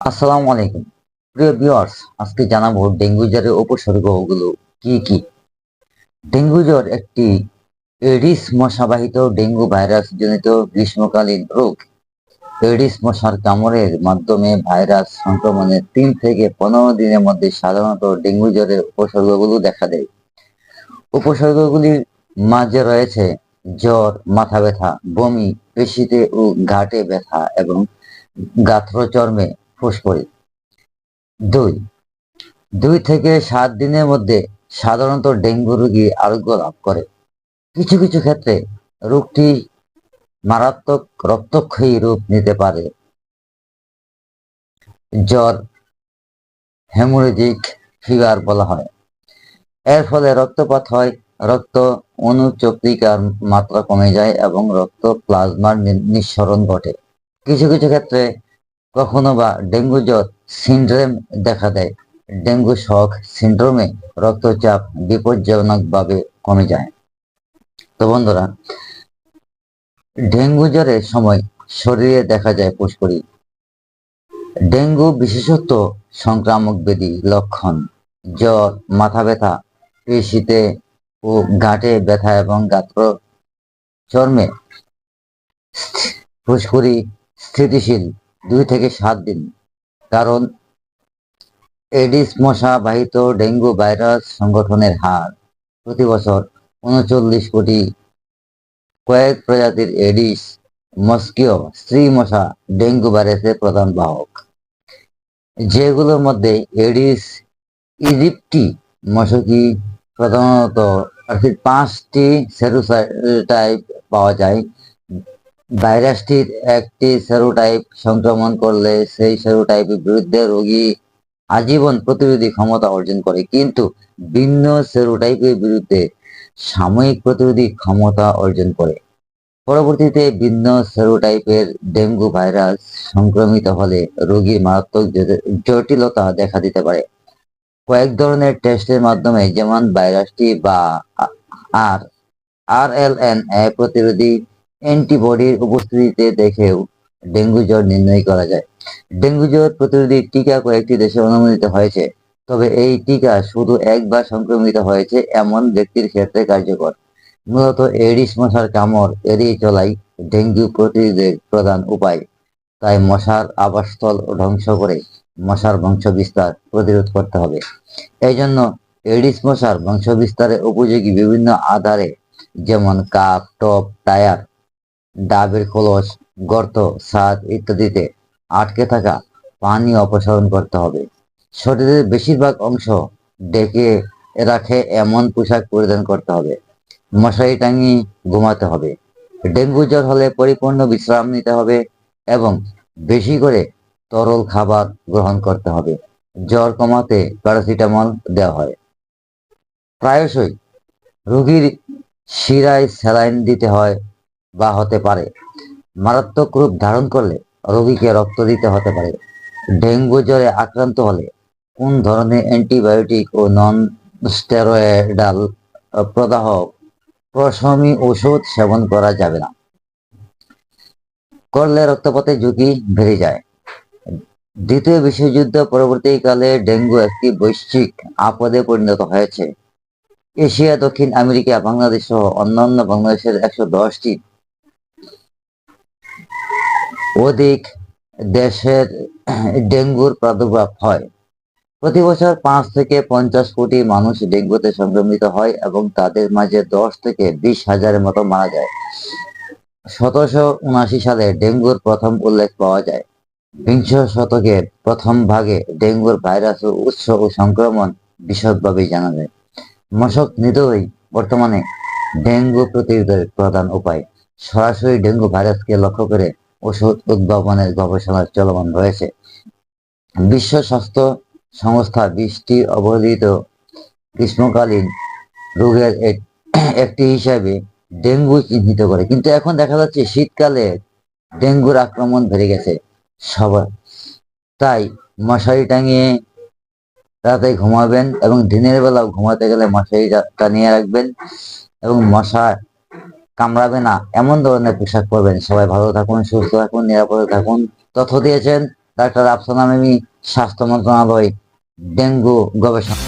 আসসালামু আলাইকুম। প্রিয় ভিউয়ার্স আজকে জানাব ডেঙ্গু জ্বরের উপসর্গগুলো কি কি? ডেঙ্গু জ্বর একটি এডিস মশাবাহিত ডেঙ্গু ভাইরাস জনিত গ্রীষ্মকালীন রোগ। এডিস মশার কামড়ের মাধ্যমে ভাইরাস সংক্রমণের তিন থেকে পনেরো দিনের মধ্যে সাধারণত ডেঙ্গু জ্বরের উপসর্গগুলো দেখা দেয়। উপসর্গগুলির মাঝে রয়েছে জ্বর, মাথা ব্যথা, বমি, পেশিতে ও ঘাটে ব্যথা এবং গাত্রচর্মে ফুসফুরি দুই। দুই থেকে সাত দিনের মধ্যে সাধারণত ডেঙ্গু রোগী আরোগ্য লাভ করে। কিছু কিছু ক্ষেত্রে রোগটি মারাত্মক রক্তক্ষয়ী রূপ নিতে পারে। জ্বর, হেমোরেজিক, ফিভার বলা হয়। এর ফলে রক্তপাত হয়, রক্ত অনুচক্রিকার মাত্রা কমে যায় এবং রক্ত প্লাজমার নিঃসরণ ঘটে। কিছু কিছু ক্ষেত্রে কখনো বা ডেঙ্গু জ্বর সিন্ড্রোম দেখা দেয়। ডেঙ্গু শক সিন্ড্রোমে রক্তচাপ বিপজ্জনকভাবে কমে যায়। তো বন্ধুরা, ডেঙ্গু জ্বরের সময় শরীরে দেখা যায় পুষ্করি। ডেঙ্গু বিশেষত সংক্রামক ব্যাধি লক্ষণ, জ্বর, মাথা ব্যথা, পেশিতে ও গাঁটে ব্যথা এবং গাত্র চর্মে ফুসকুড়ি স্থিতিশীল দুই থেকে সাত দিন। কারণ এডিস মশা বাহিত ডেঙ্গু ভাইরাস সংগঠনের হার প্রতি বছর উনচল্লিশ কোটি কয়েক প্রজাতির এডিস মস্কিও স্ত্রী মশা ডেঙ্গু ভাইরাসের প্রধান বাহক। যেগুলোর মধ্যে এডিস ইজিপ্টি মশকি প্রধানত পাঁচটি সেরোটাইপ পাওয়া যায়। ভাইরাসটির একটি সেরোটাইপ সংক্রমণ করলে সেই সেরোটাইপের বিরুদ্ধে রোগী আজীবন প্রতিরোধী ক্ষমতা অর্জন করে। কিন্তু ভিন্ন সেরোটাইপের বিরুদ্ধে সাময়িক প্রতিরোধী ক্ষমতা অর্জন করে। পরবর্তীতে ভিন্ন সেরোটাইপের ডেঙ্গু ভাইরাস সংক্রমিত হলে রোগীর মারাত্মক জটিলতা দেখা দিতে পারে। কয়েক ধরনের টেস্টের মাধ্যমে যেমন ভাইরাসটি বা আর আর এল এন এ প্রতিরোধী অ্যান্টিবডির উপস্থিতিতে দেখেও ডেঙ্গু জ্বর নির্ণয় করা যায়। ডেঙ্গু জ্বর প্রতিরোধী টিকা কয়েকটি দেশে অনুমোদিত হয়েছে, তবে এই টিকা শুধু একবার সংক্রমিত হয়েছে এমন ব্যক্তির ক্ষেত্রে কার্যকর। মূলত এডিস মশার কামড় এড়িয়ে চলাই ডেঙ্গু প্রতিরোধের প্রধান উপায়। তাই মশার আবাসস্থল ধ্বংস করে মশার বংশ বিস্তার প্রতিরোধ করতে হবে। এই জন্য এডিস মশার বংশ বিস্তারে উপযোগী বিভিন্ন আধারে যেমন কাপ, টপ, টায়ার ডাবের খোলস গর্ত, ছাদ ইত্যাদিতে আটকে থাকা পানি অপসারণ করতে হবে। শরীরের বেশিরভাগ অংশ ডেকে রাখে এমন পোশাক পরিধান করতে হবে। মশারি টাঙিয়ে ঘুমাতে হবে। ডেঙ্গু জ্বর হলে পরিপূর্ণ বিশ্রাম নিতে হবে এবং বেশি করে তরল খাবার গ্রহণ করতে হবে। জ্বর কমাতে প্যারাসিটামল দেওয়া হয়। প্রায়শই রোগীর শিরায় স্যালাইন দিতে হয় বা হতে পারে। মারাত্মক রূপ ধারণ করলে রোগীকে রক্ত দিতে হতে পারে। ডেঙ্গু জ্বরে আক্রান্ত হলে কোন ধরনের অ্যান্টিবায়োটিক ও নন স্টেরয়েডাল প্রদাহ প্রশমী ওষুধ সেবন করা যাবে না? করলে রক্তপাতের ঝুঁকি বেড়ে যায়। দ্বিতীয় বিশ্বযুদ্ধ পরবর্তীকালে ডেঙ্গু একটি বৈশ্বিক আপদে পরিণত হয়েছে। এশিয়া, দক্ষিণ আমেরিকা, বাংলাদেশ সহ অন্যান্য বাংলাদেশের একশো দশটি অধিক দেশের ডেঙ্গুর প্রাদুর্ভাব হয়। প্রতি বছর পাঁচ থেকে পঞ্চাশ কোটি মানুষ ডেঙ্গুতে সংক্রমিত হয় এবং তাদের মাঝে দশ থেকে বিশ হাজারের মতো মারা যায়। সতেরোশো উনআশি সালে ডেঙ্গুর প্রথম উল্লেখ পাওয়া যায়। বিংশ শতকের প্রথম ভাগে ডেঙ্গুর ভাইরাস ও উৎস ও সংক্রমণ বিশদভাবে জানা যায়। মশক নিধনই বর্তমানে ডেঙ্গু প্রতিরোধের প্রধান উপায়। সরাসরি ডেঙ্গু ভাইরাসকে লক্ষ্য করে ওষুধ উদ্ভাবনের গবেষণা চলমান রয়েছে। বিশ্ব স্বাস্থ্য সংস্থা বৃষ্টি অবহেলিত গ্রীষ্মকালীন রোগের এক- একটি হিসাবে ডেঙ্গু চিহ্নিত করে। কিন্তু এখন দেখা যাচ্ছে শীতকালে ডেঙ্গুর আক্রমণ বেড়ে গেছে সবার। তাই মশারি টাঙিয়ে রাতে ঘুমাবেন এবং দিনের বেলাও ঘুমাতে গেলে মশারি টানিয়ে রাখবেন এবং মশা কামড়াবে না। এমন ধরনের পোশাক পরবেন। সবাই ভালো থাকুন, সুস্থ থাকুন, নিরাপদে থাকুন। তথ্য দিয়েছেন ডাক্তার আফসানা মেমি স্বাস্থ্য মন্ত্রণালয়, ডেঙ্গু গবেষণা